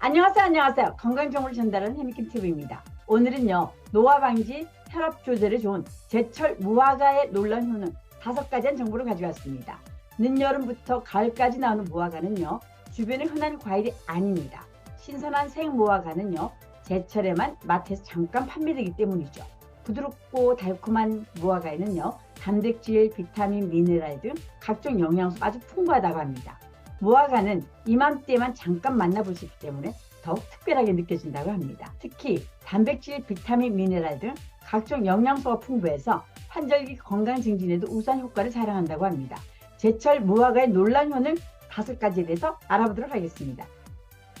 안녕하세요, 안녕하세요. 건강 정보를 전달하는 해미킴 TV입니다. 오늘은요, 노화 방지, 혈압 조절에 좋은 제철 무화과의 놀라운 효능 다섯 가지한 정보를 가져왔습니다. 늦여름부터 가을까지 나오는 무화과는요, 주변에 흔한 과일이 아닙니다. 신선한 생 무화과는요, 제철에만 마트에서 잠깐 판매되기 때문이죠. 부드럽고 달콤한 무화과에는요, 단백질, 비타민, 미네랄 등 각종 영양소가 아주 풍부하다고 합니다. 무화과는 이맘때만 잠깐 만나볼 수 있기 때문에 더욱 특별하게 느껴진다고 합니다. 특히 단백질, 비타민, 미네랄 등 각종 영양소가 풍부해서 환절기 건강 증진에도 우수한 효과를 자랑한다고 합니다. 제철 무화과의 논란 효능 다섯 가지에 대해서 알아보도록 하겠습니다.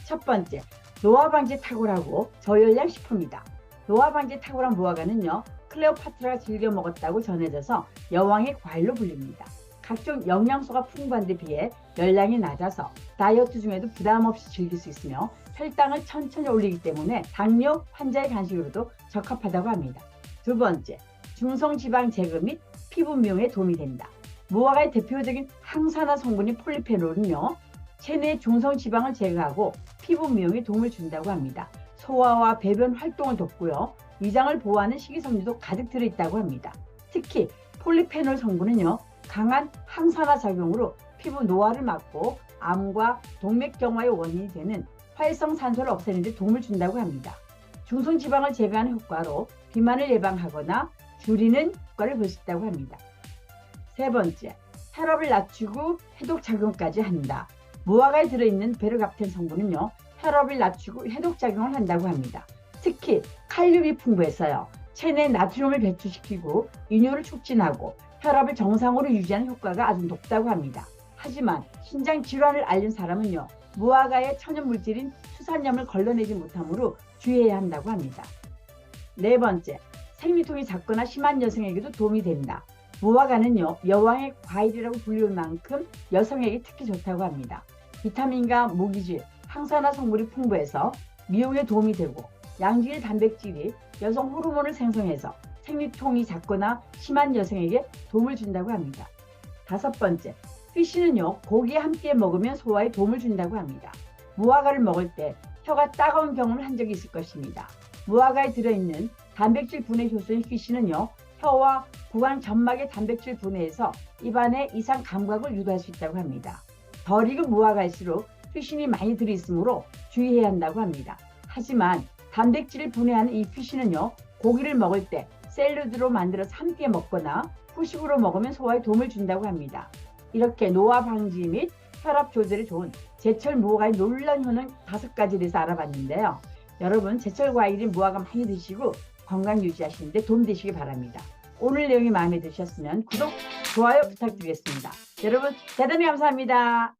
첫 번째, 노화 방지 탁월하고 저열량 식품이다. 노화 방지 탁월한 무화과는요, 클레오파트라가 즐겨 먹었다고 전해져서 여왕의 과일로 불립니다. 각종 영양소가 풍부한 데 비해 열량이 낮아서 다이어트 중에도 부담 없이 즐길 수 있으며 혈당을 천천히 올리기 때문에 당뇨 환자의 간식으로도 적합하다고 합니다. 두 번째, 중성지방 제거 및 피부 미용에 도움이 된다. 무화과의 대표적인 항산화 성분인 폴리페놀은요, 체내 중성지방을 제거하고 피부 미용에 도움을 준다고 합니다. 소화와 배변 활동을 돕고요, 위장을 보호하는 식이섬유도 가득 들어있다고 합니다. 특히 폴리페놀 성분은요, 강한 항산화 작용으로 피부 노화를 막고 암과 동맥경화의 원인이 되는 활성 산소를 없애는 데 도움을 준다고 합니다. 중성 지방을 제거하는 효과로 비만을 예방하거나 줄이는 효과를 볼 수 있다고 합니다. 세 번째, 혈압을 낮추고 해독 작용까지 한다. 무화과에 들어있는 베르갑텐 성분은요, 혈압을 낮추고 해독 작용을 한다고 합니다. 특히 칼륨이 풍부해서요, 체내 나트륨을 배출시키고 인후를 촉진하고 혈압을 정상으로 유지하는 효과가 아주 높다고 합니다. 하지만 신장 질환을 앓는 사람은요, 무화과의 천연 물질인 수산염을 걸러내지 못하므로 주의해야 한다고 합니다. 네 번째, 생리통이 작거나 심한 여성에게도 도움이 된다. 무화과는요, 여왕의 과일이라고 불리울 만큼 여성에게 특히 좋다고 합니다. 비타민과 무기질, 항산화 성분이 풍부해서 미용에 도움이 되고 양질 단백질이 여성 호르몬을 생성해서 생리통이 작거나 심한 여성에게 도움을 준다고 합니다. 다섯 번째, 피쉬는요, 고기에 함께 먹으면 소화에 도움을 준다고 합니다. 무화과를 먹을 때 혀가 따가운 경험을 한 적이 있을 것입니다. 무화과에 들어있는 단백질 분해 효소인 피쉬는요, 혀와 구강 점막의 단백질 분해에서 입안의 이상 감각을 유도할 수 있다고 합니다. 덜 익은 무화과일수록 피신이 많이 들어있으므로 주의해야 한다고 합니다. 하지만 단백질을 분해하는 이 피쉬는요, 고기를 먹을 때 샐러드로 만들어서 함께 먹거나 후식으로 먹으면 소화에 도움을 준다고 합니다. 이렇게 노화 방지 및 혈압 조절에 좋은 제철 무화과의 놀란 효능 다섯 가지에 대해서 알아봤는데요. 여러분 제철 과일인 무화과 많이 드시고 건강 유지하시는 데 도움 되시기 바랍니다. 오늘 내용이 마음에 드셨으면 구독, 좋아요 부탁드리겠습니다. 여러분 대단히 감사합니다.